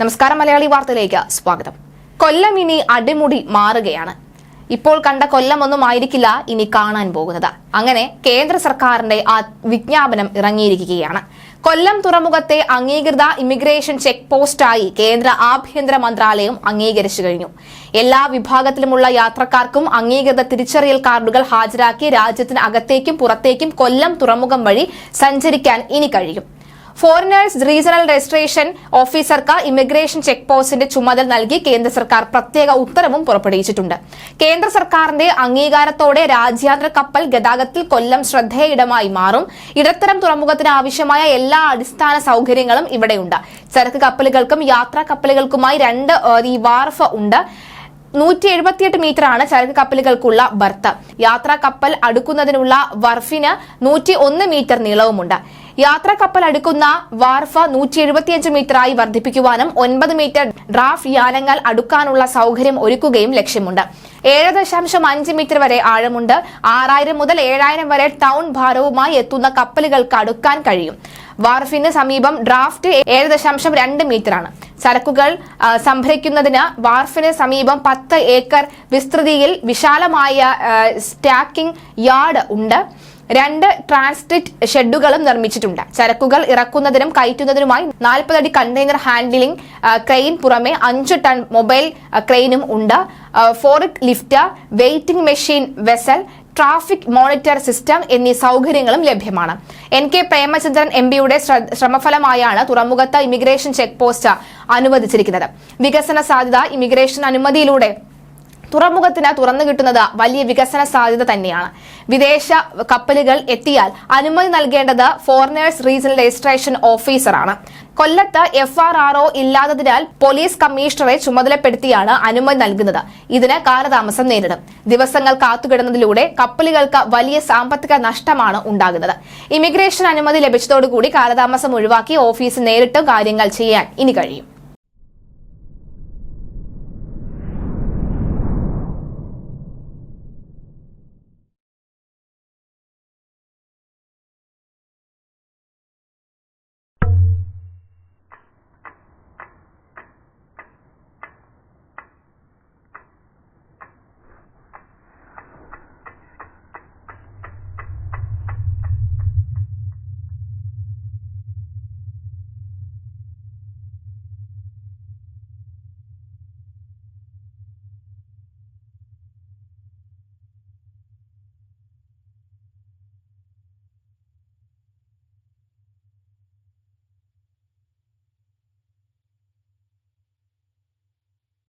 നമസ്കാരം മലയാളി വാർത്തയിലേക്ക് സ്വാഗതം. കൊല്ലം ഇനി അടിമുടി മാറുകയാണ്. ഇപ്പോൾ കണ്ട കൊല്ലം ഒന്നും ആയിരിക്കില്ല ഇനി കാണാൻ പോകുന്നത്. അങ്ങനെ കേന്ദ്ര സർക്കാരിന്റെ ആ വിജ്ഞാപനം ഇറങ്ങിയിരിക്കുകയാണ്. കൊല്ലം തുറമുഖത്തെ അംഗീകൃത ഇമിഗ്രേഷൻ ചെക്ക് പോസ്റ്റായി കേന്ദ്ര ആഭ്യന്തര മന്ത്രാലയം അംഗീകരിച്ചു കഴിഞ്ഞു. എല്ലാ വിഭാഗത്തിലുമുള്ള യാത്രക്കാർക്കും അംഗീകൃത തിരിച്ചറിയൽ കാർഡുകൾ ഹാജരാക്കി രാജ്യത്തിന് അകത്തേക്കും പുറത്തേക്കും കൊല്ലം തുറമുഖം വഴി സഞ്ചരിക്കാൻ ഇനി കഴിയും. ഫോറിനേഴ്സ് റീജിയണൽ രജിസ്ട്രേഷൻ ഓഫീസർക്ക് ഇമിഗ്രേഷൻ ചെക്ക് പോസ്റ്റിന്റെ ചുമതല നൽകി കേന്ദ്ര സർക്കാർ പ്രത്യേക ഉത്തരവും പുറപ്പെടുവിച്ചിട്ടുണ്ട്. കേന്ദ്ര സർക്കാരിന്റെ അംഗീകാരത്തോടെ രാജ്യാന്തര കപ്പൽ ഗതാഗതത്തിൽ കൊല്ലം ശ്രദ്ധേയിടമായി മാറും. ഇടത്തരം തുറമുഖത്തിന് ആവശ്യമായ എല്ലാ അടിസ്ഥാന സൗകര്യങ്ങളും ഇവിടെയുണ്ട്. ചരക്ക് കപ്പലുകൾക്കും യാത്രാ കപ്പലുകൾക്കുമായി രണ്ട് വാർഫ് ഉണ്ട്. നൂറ്റി എഴുപത്തിയെട്ട് മീറ്റർ ആണ് ചരക്ക് കപ്പലുകൾക്കുള്ള ബർത്ത്. യാത്രാ കപ്പൽ അടുക്കുന്നതിനുള്ള വർഫിന് നൂറ്റി ഒന്ന് മീറ്റർ നീളവുമുണ്ട്. യാത്രാ കപ്പൽ അടുക്കുന്ന വാർഫ നൂറ്റി എഴുപത്തിയഞ്ച് മീറ്ററായി വർദ്ധിപ്പിക്കുവാനും ഒൻപത് മീറ്റർ ഡ്രാഫ്റ്റ് യാനങ്ങൾ അടുക്കാനുള്ള സൗകര്യം ഒരുക്കുകയും ലക്ഷ്യമുണ്ട്. ഏഴ് ദശാംശം അഞ്ച് മീറ്റർ വരെ ആഴമുണ്ട്. ആറായിരം മുതൽ ഏഴായിരം വരെ ടൗൺ ഭാരവുമായി എത്തുന്ന കപ്പലുകൾക്ക് അടുക്കാൻ കഴിയും. വാർഫിന് സമീപം ഡ്രാഫ്റ്റ് ഏഴ് ദശാംശം രണ്ട് മീറ്ററാണ്. ചരക്കുകൾ സംഭരിക്കുന്നതിന് വാർഫിന് സമീപം പത്ത് ഏക്കർ വിസ്തൃതിയിൽ വിശാലമായ സ്റ്റാക്കിംഗ് യാർഡ് ഉണ്ട്. രണ്ട് ട്രാൻസ്റ്റിറ്റ് ഷെഡുകളും നിർമ്മിച്ചിട്ടുണ്ട്. ചരക്കുകൾ ഇറക്കുന്നതിനും കയറ്റുന്നതിനുമായി നാൽപ്പതടി കണ്ടെയ്നർ ഹാൻഡിലിംഗ് ക്രെയിൻ പുറമെ അഞ്ച് ടൺ മൊബൈൽ ക്രെയിനും ഉണ്ട്. Fork lift weighting machine vessel traffic monitor system എന്നീ സൗകര്യങ്ങളും ലഭ്യമാണ്. എൻ കെ പ്രേമചന്ദ്രൻ എം പിയുടെ ശ്രമഫലമായാണ് തുറമുഖത്ത് ഇമിഗ്രേഷൻ ചെക്ക് പോസ്റ്റ് അനുവദിച്ചിരിക്കുന്നത്. വികസന സാധ്യത ഇമിഗ്രേഷൻ അനുമതിയിലൂടെ തുറമുഖത്തിന് തുറന്നു കിട്ടുന്നത് വലിയ വികസന സാധ്യത തന്നെയാണ്. വിദേശ കപ്പലുകൾ എത്തിയാൽ അനുമതി നൽകേണ്ടത് ഫോറിനേഴ്സ് റീജിയണൽ രജിസ്ട്രേഷൻ ഓഫീസറാണ് കൊല്ലത്ത് എഫ് ആർ ആർ ഒ ഇല്ലാത്തതിനാൽ പോലീസ് കമ്മീഷണറെ ചുമതലപ്പെടുത്തിയാണ് അനുമതി നൽകുന്നത്. ഇതിന് കാലതാമസം നേരിടും. ദിവസങ്ങൾ കാത്തുകിടുന്നതിലൂടെ കപ്പലുകൾക്ക് വലിയ സാമ്പത്തിക നഷ്ടമാണ് ഉണ്ടാകുന്നത്. ഇമിഗ്രേഷൻ അനുമതി ലഭിച്ചതോടുകൂടി കാലതാമസം ഒഴിവാക്കി ഓഫീസ് നേരിട്ടും കാര്യങ്ങൾ ചെയ്യാൻ ഇനി കഴിയും.